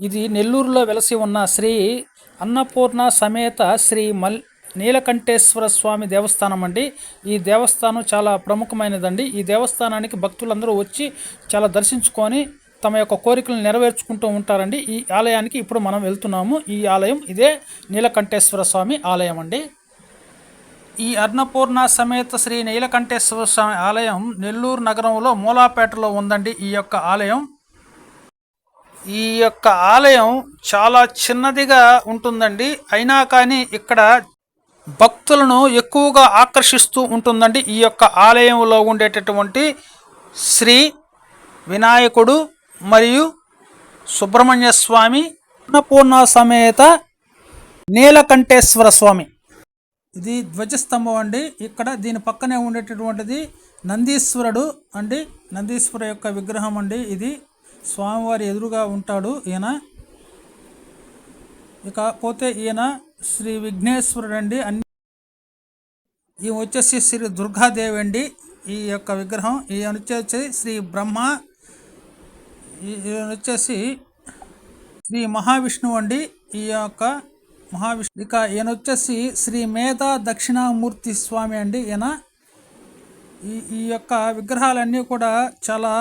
ఇది నెల్లూరులో వెలసి ఉన్న శ్రీ అన్నపూర్ణ సమేత శ్రీ మల్ నీలకంఠేశ్వర స్వామి దేవస్థానం అండి. ఈ దేవస్థానం చాలా ప్రముఖమైనదండి. ఈ దేవస్థానానికి భక్తులందరూ వచ్చి చాలా దర్శించుకొని తమ యొక్క కోరికలను నెరవేర్చుకుంటూ ఉంటారండి. ఈ ఆలయానికి ఇప్పుడు మనం వెళ్తున్నాము. ఈ ఆలయం ఇదే నీలకంఠేశ్వర స్వామి ఆలయం అండి. ఈ అన్నపూర్ణ సమేత శ్రీ నీలకంఠేశ్వర స్వామి ఆలయం నెల్లూరు నగరంలో మూలాపేటలో ఉందండి. ఈ యొక్క ఆలయం ఈ యొక్క ఆలయం చాలా చిన్నదిగా ఉంటుందండి. అయినా కానీ ఇక్కడ భక్తులను ఎక్కువగా ఆకర్షిస్తూ ఉంటుందండి ఈ యొక్క ఆలయంలో ఉండేటటువంటి శ్రీ వినాయకుడు మరియు సుబ్రహ్మణ్య స్వామి అన్నపూర్ణ సమేత నీలకంఠేశ్వర స్వామి. ఇది ధ్వజస్తంభం అండి. ఇక్కడ దీని పక్కనే ఉండేటటువంటిది నందీశ్వరుడు అండి. నందీశ్వర యొక్క విగ్రహం అండి ఇది. స్వామివారి ఎదురుగా ఉంటాడు ఈయన. ఇక పోతే ఈయన శ్రీ విఘ్నేశ్వరుడు అండి అన్ని ఈయన వచ్చేసి శ్రీ దుర్గాదేవి అండి ఈ యొక్క విగ్రహం. ఈయన వచ్చేసి శ్రీ బ్రహ్మ. ఈయన వచ్చేసి శ్రీ మహావిష్ణువు అండి ఈ యొక్క మహావిష్ణు ఇక ఈయన వచ్చేసి శ్రీ మేధా దక్షిణామూర్తి స్వామి అండి ఈయన. ఈ ఈ యొక్క విగ్రహాలన్నీ కూడా చాలా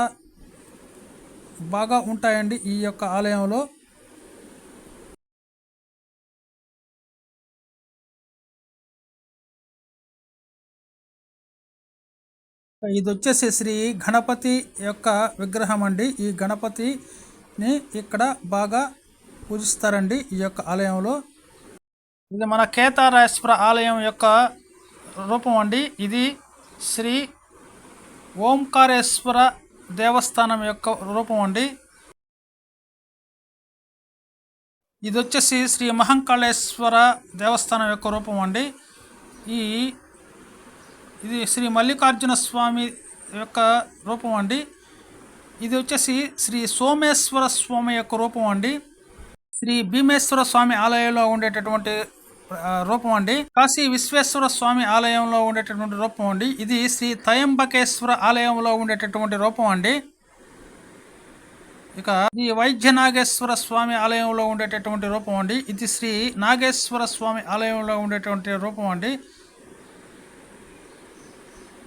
బాగా ఉంటాయండి ఈ యొక్క ఆలయంలో. ఇది వచ్చేసి శ్రీ గణపతి యొక్క విగ్రహం అండి. ఈ గణపతిని ఇక్కడ బాగా పూజిస్తారండి ఈ యొక్క ఆలయంలో. ఇది మన కేతారేశ్వర ఆలయం యొక్క రూపం అండి. ఇది శ్రీ ఓంకారేశ్వర దేవస్థానం యొక్క రూపం అండి. ఇది వచ్చేసి శ్రీ మహంకాళేశ్వర దేవస్థానం యొక్క రూపం అండి. ఈ ఇది శ్రీ మల్లికార్జున స్వామి యొక్క రూపం అండి. ఇది వచ్చేసి శ్రీ సోమేశ్వర స్వామి యొక్క రూపం అండి. శ్రీ భీమేశ్వర స్వామి ఆలయంలో ఉండేటటువంటి రూపం అండి. కాశీ విశ్వేశ్వర స్వామి ఆలయంలో ఉండేటటువంటి రూపం అండి. ఇది శ్రీ తయంబకేశ్వర ఆలయంలో ఉండేటటువంటి రూపం అండి. ఇక ఈ వైద్య నాగేశ్వర స్వామి ఆలయంలో ఉండేటటువంటి రూపం అండి. ఇది శ్రీ నాగేశ్వర స్వామి ఆలయంలో ఉండేటువంటి రూపం అండి.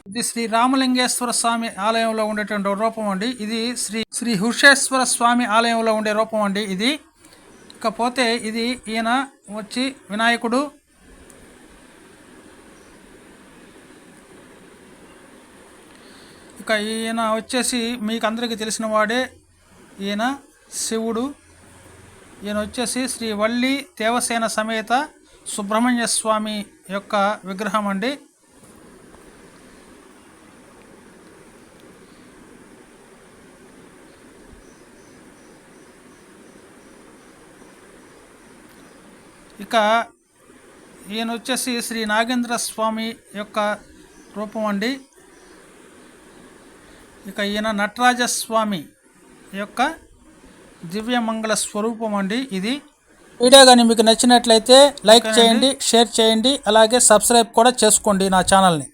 ఇది శ్రీ రామలింగేశ్వర స్వామి ఆలయంలో ఉండేటువంటి రూపం అండి. ఇది శ్రీ శ్రీ హుషేశ్వర స్వామి ఆలయంలో ఉండే రూపం అండి. ఇది ఇకపోతే ఇది ఈయన వచ్చి వినాయకుడు. ఇక ఈయన వచ్చేసి మీకు అందరికీ తెలిసిన వాడే ఈయన శివుడు. ఈయన వచ్చేసి శ్రీ వల్లి దేవసేన సమేత సుబ్రహ్మణ్య స్వామి యొక్క విగ్రహం అండి. ఇక ఈయన వచ్చేసి శ్రీ నాగేంద్ర స్వామి యొక్క రూపం అండి. ఇక ఈయన నటరాజ స్వామి యొక్క దివ్యమంగళ స్వరూపం అండి ఇది. వీడియో కానీ మీకు నచ్చినట్లయితే లైక్ చేయండి షేర్ చేయండి అలాగే సబ్స్క్రైబ్ కూడా చేసుకోండి నా ఛానల్ని.